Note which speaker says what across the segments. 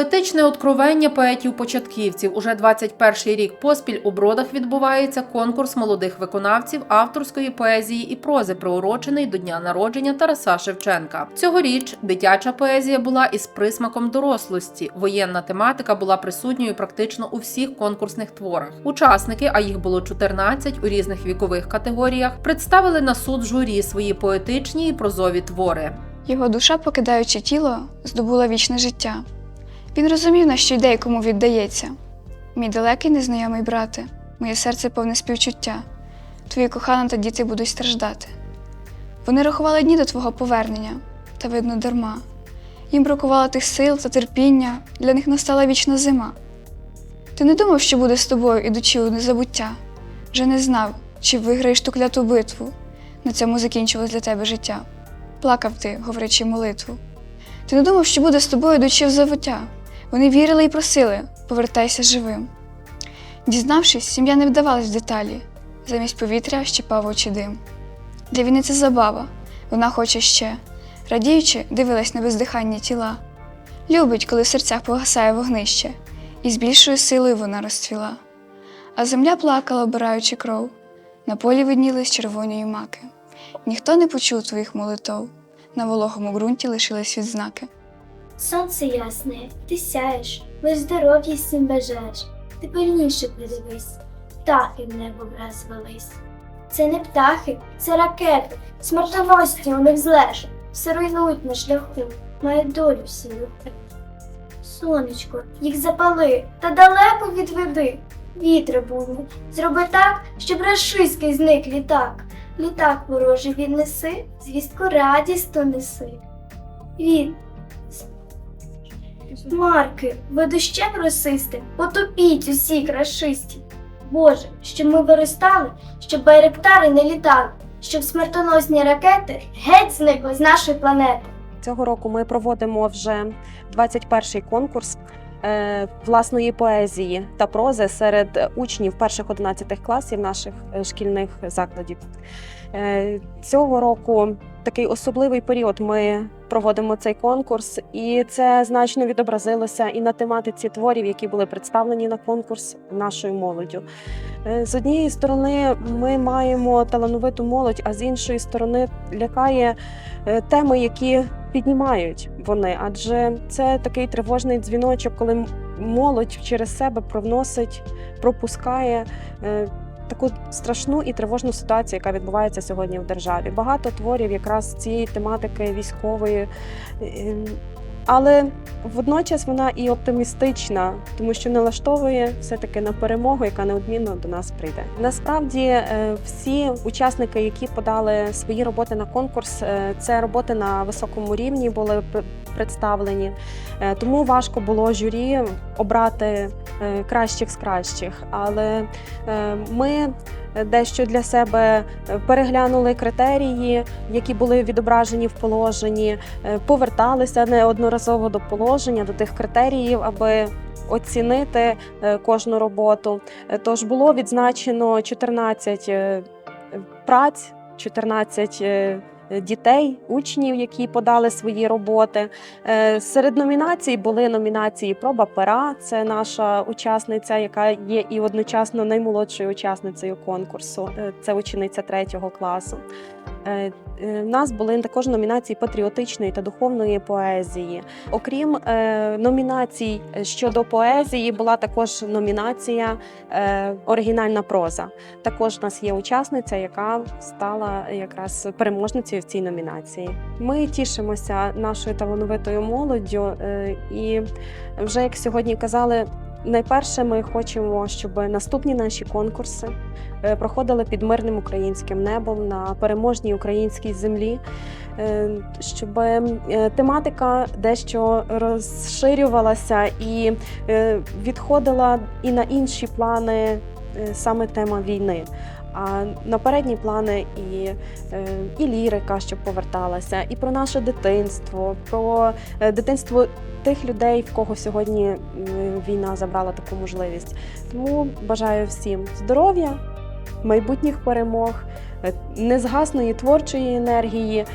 Speaker 1: Поетичне откровення поетів-початківців. Уже 21 рік поспіль у бродах відбувається конкурс молодих виконавців авторської поезії і прози, приурочений до дня народження Тараса Шевченка. Цьогоріч дитяча поезія була із присмаком дорослості. Воєнна тематика була присутньою практично у всіх конкурсних творах. Учасники, а їх було 14 у різних вікових категоріях, представили на суд журі свої поетичні і прозові твори.
Speaker 2: Його душа, покидаючи тіло, здобула вічне життя. Він розумів, на що йде і кому віддається. Мій далекий незнайомий брате, моє серце повне співчуття. Твої кохана та діти будуть страждати. Вони рахували дні до твого повернення, та видно дарма. Їм бракувало тих сил та терпіння, для них настала вічна зима. Ти не думав, що буде з тобою, ідучи у незабуття, вже не знав, чи виграєш ту кляту битву. На цьому закінчилось для тебе життя. Плакав ти, говорячи молитву. Ти не думав, що буде з тобою йдучи в завуття. Вони вірили і просили повертайся живим. Дізнавшись, сім'я не вдавалась в деталі, замість повітря щипав очі дим. Для війни це забава, вона хоче ще, радіючи, дивилась на бездиханні тіла. Любить, коли в серцях погасає вогнище, і з більшою силою вона розцвіла. А земля плакала, обираючи кров, на полі виднілись червоні маки. Ніхто не почув твоїх молитов, на вологому ґрунті лишились відзнаки.
Speaker 3: Сонце ясне, ти сяєш, лиш здоров'я всім бажаєш. Ти пильніше придивись, птахи в небо враз. Це не птахи, це ракети, смертоносні у них злеж, все руйнують на шляху, мають долю всі. Сонечко, їх запали та далеко відведи. Вітри буйні, зроби так, щоб рашиський зник літак. Літак ворожий віднеси, звістку радісну неси. Він Марки, ви дощем росисти, потопіть усіх рашистів. Боже, щоб ми виростали, щоб байректари не літали, щоб смертоносні ракети геть зникли з нашої планети.
Speaker 4: Цього року ми проводимо вже 21-й конкурс е, власної поезії та прози серед учнів перших 11 класів наших е, шкільних закладів. Е, Цього року такий особливий період ми проводимо цей конкурс, і це значно відобразилося і на тематиці творів, які були представлені на конкурс нашою молоддю. Е, З однієї сторони, ми маємо талановиту молодь, а з іншої сторони лякає е, теми, які піднімають вони, адже це такий тривожний дзвіночок, коли молодь через себе провносить, пропускає. Таку страшну і тривожну ситуацію, яка відбувається сьогодні в державі. Багато творів якраз цієї тематики військової, е, але водночас вона і оптимістична, тому що налаштовує все-таки на перемогу, яка неодмінно до нас прийде. Насправді, е, всі учасники, які подали свої роботи на конкурс, е, це роботи на високому рівні були представлені. Е, Тому важко було журі обрати кращих з кращих. Але е, ми дещо для себе е, переглянули критерії, які були відображені в положенні, е, поверталися неодноразово до положення, до тих критеріїв, аби оцінити е, кожну роботу. Е, Тож було відзначено 14 е, праць, 14 е, дітей, учнів, які подали свої роботи. Е, Серед номінацій були номінації Проба пера. Це наша учасниця, яка є і одночасно наймолодшою учасницею конкурсу. Е, Це учениця третього класу. Е, е, нас були також номінації патріотичної та духовної поезії. Окрім е, номінацій щодо поезії, була також номінація оригінальна проза. Також у нас є учасниця, яка стала якраз переможницею в цій номінації. Ми тішимося нашою талановитою молоддю, і вже як сьогодні казали. Найперше, ми хочемо, щоб наступні наші конкурси е, проходили під мирним українським небом на переможній українській землі, е, щоб е, тематика дещо розширювалася і відходила і на інші плани саме тема війни. А на передні плани і, е, і лірика, щоб поверталася, і про наше дитинство, про е, дитинство тих людей, в кого сьогодні війна забрала таку можливість. Тому бажаю всім здоров'я, майбутніх перемог, е, незгасної творчої енергії,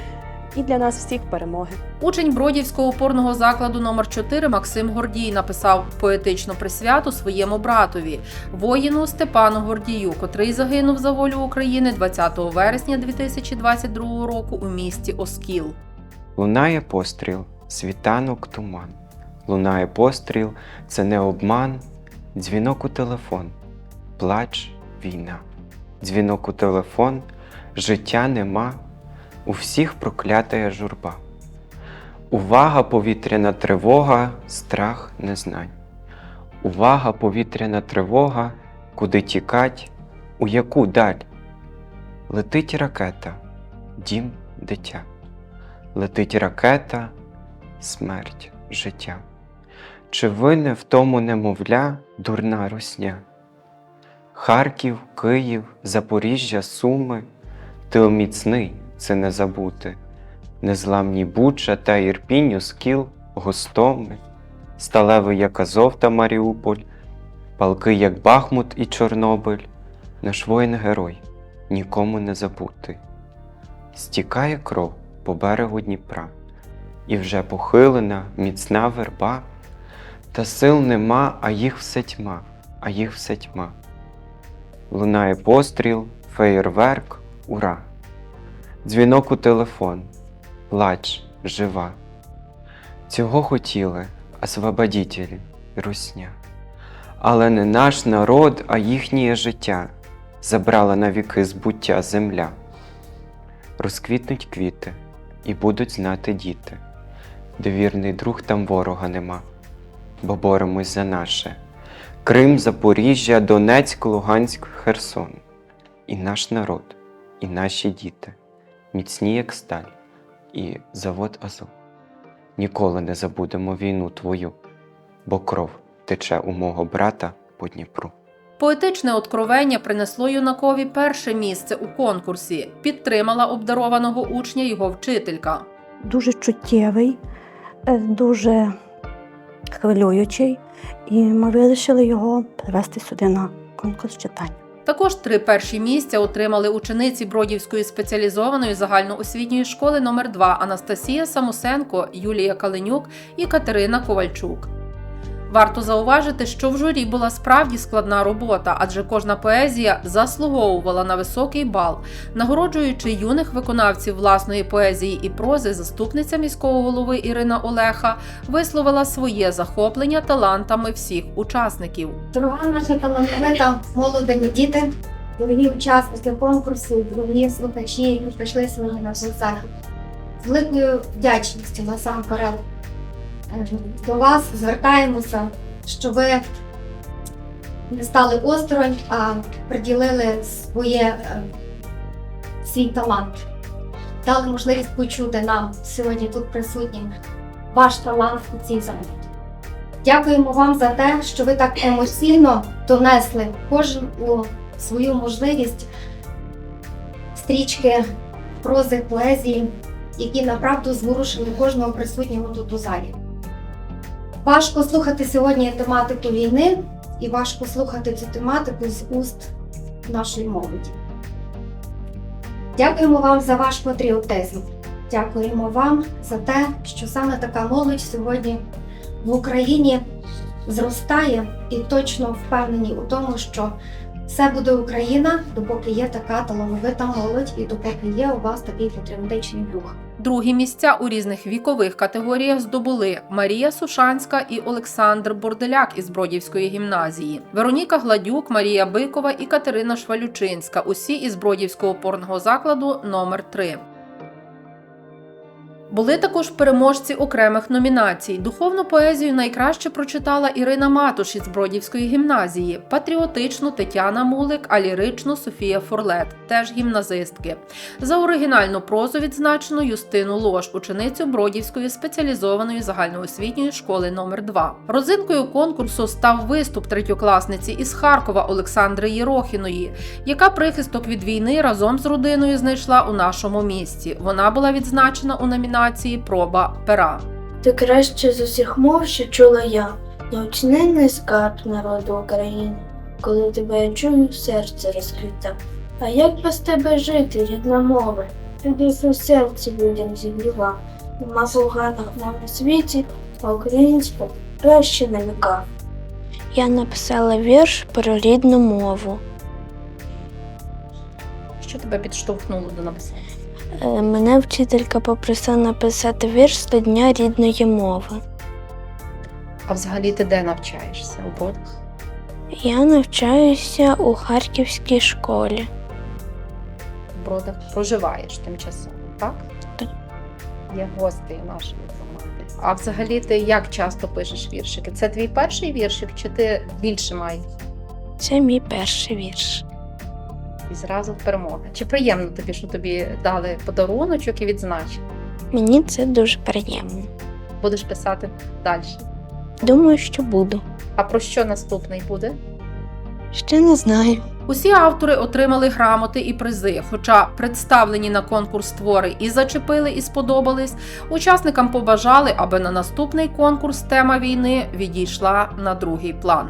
Speaker 4: і для нас всіх перемоги.
Speaker 1: Учень Бродівського опорного закладу номер 4 Максим Гордій написав поетичну присвяту своєму братові, воїну Степану Гордію, котрий загинув за волю України 20 вересня 2022 року у місті Оскіл.
Speaker 5: Лунає постріл, світанок туман. Лунає постріл, це не обман, дзвінок у телефон, плач, війна. Дзвінок у телефон, життя нема, у всіх проклятая журба. Увага, повітряна тривога, страх незнань. Увага, повітряна тривога, куди тікать, у яку даль. Летить ракета, дім, дитя. Летить ракета, смерть, життя. Чи вине в тому немовля дурна русня? Харків, Київ, Запоріжжя, Суми, тил міцний це не забути. Незламні Буча та Ірпінь, Оскіл, Гостомель, сталевий, як Азов та Маріуполь, палкий, як Бахмут і Чорнобиль, наш воїн герой, нікому не забути. Стікає кров по берегу Дніпра, і вже похилена міцна верба, та сил нема, а їх все тьма, а їх все тьма. Лунає постріл, феєрверк, ура! Дзвінок у телефон, плач, жива. Цього хотіли освободітелі, русня. Але не наш народ, а їхнє життя забрала навіки збуття земля. Розквітнуть квіти, і будуть знати діти, де вірний друг там ворога нема, бо боремось за наше. Крим, Запоріжжя, Донецьк, Луганськ, Херсон. І наш народ, і наші діти, міцні, як сталь, і завод Азов. Ніколи не забудемо війну твою, бо кров тече у мого брата по Дніпру.
Speaker 1: Поетичне откровення принесло юнакові перше місце у конкурсі. Підтримала обдарованого учня його вчителька.
Speaker 6: дуже чуттєвий, е, дуже хвилюючий, і ми вирішили його привезти сюди на конкурс читання.
Speaker 1: Також три перші місця отримали учениці Бродівської спеціалізованої загальноосвітньої школи номер 2 Анастасія Самусенко, Юлія Каленюк і Катерина Ковальчук. Варто зауважити, що в журі була справді складна робота, адже кожна поезія заслуговувала на високий бал. Нагороджуючи юних виконавців власної поезії і прози, заступниця міського голови Ірина Олеха висловила своє захоплення талантами всіх учасників.
Speaker 7: Дорога наша талановита молоді діти, дорогі учасники конкурсу, дорогі слухачі, які прийшли сьогодні на цей захід. З великою вдячністю насамперед до вас звертаємося, що ви не стали осторонь, а приділили своє, е, свій талант. Дали можливість почути нам сьогодні тут присутнім ваш талант у цій заході. Дякуємо вам за те, що ви так емоційно донесли кожен свою можливість стрічки прози, поезії, які направду зворушили кожного присутнього тут у залі. Важко слухати сьогодні тематику війни і важко слухати цю тематику з уст нашої молоді. Дякуємо вам за ваш патріотизм. Дякуємо вам за те, що саме така молодь сьогодні в Україні зростає і точно впевнені у тому, що все буде Україна, допоки є така талановита молодь і допоки є у вас такий патріотичний дух.
Speaker 1: Другі місця у різних вікових категоріях здобули Марія Сушанська і Олександр Борделяк із Бродівської гімназії, Вероніка Гладюк, Марія Бикова і Катерина Швалючинська. Усі із Бродівського опорного закладу номер 3 Були також переможці окремих номінацій. Духовну поезію найкраще прочитала Ірина Матуш із Бродівської гімназії, патріотичну Тетяна Мулик, а ліричну Софія Форлет, теж гімназистки. За оригінальну прозу відзначено Юстину Лош, ученицю Бродівської спеціалізованої загальноосвітньої школи номер 2 Розинкою конкурсу став виступ третьокласниці із Харкова Олександри Єрохіної, яка прихисток від війни разом з родиною знайшла у нашому місті. Вона була відзначена у номінації Проба пера.
Speaker 3: Ти краще з усіх мов, що чула я, неоціненний скарб народу України. Коли тебе я чую, серце розквіта. А як без тебе жити, рідна мова?
Speaker 8: Любив у серці людям зігрівав. Нема поганих нам на світі, а українська краще на віка.
Speaker 9: Я написала вірш про рідну мову.
Speaker 10: Що тебе підштовхнуло до написання?
Speaker 9: Е, Мене вчителька попросила написати вірш до Дня рідної мови.
Speaker 10: А взагалі ти де навчаєшся? У Бродах?
Speaker 9: Я навчаюся у Харківській школі.
Speaker 10: В Бродах проживаєш тимчасово, так?
Speaker 9: Так.
Speaker 10: Є гості нашої команди. А взагалі ти як часто пишеш віршики? Це твій перший віршик, чи ти більше маєш?
Speaker 9: Це мій перший вірш.
Speaker 10: І зразу перемога. Чи приємно тобі, що тобі дали подаруночок і відзначення?
Speaker 9: Мені це дуже приємно.
Speaker 10: Будеш писати далі.
Speaker 9: Думаю, що буду.
Speaker 10: А про що наступний буде?
Speaker 9: Ще не знаю.
Speaker 10: Усі автори отримали грамоти і призи. Хоча представлені на конкурс твори і зачепили, і сподобались, учасникам побажали, аби на наступний конкурс тема війни відійшла на другий план.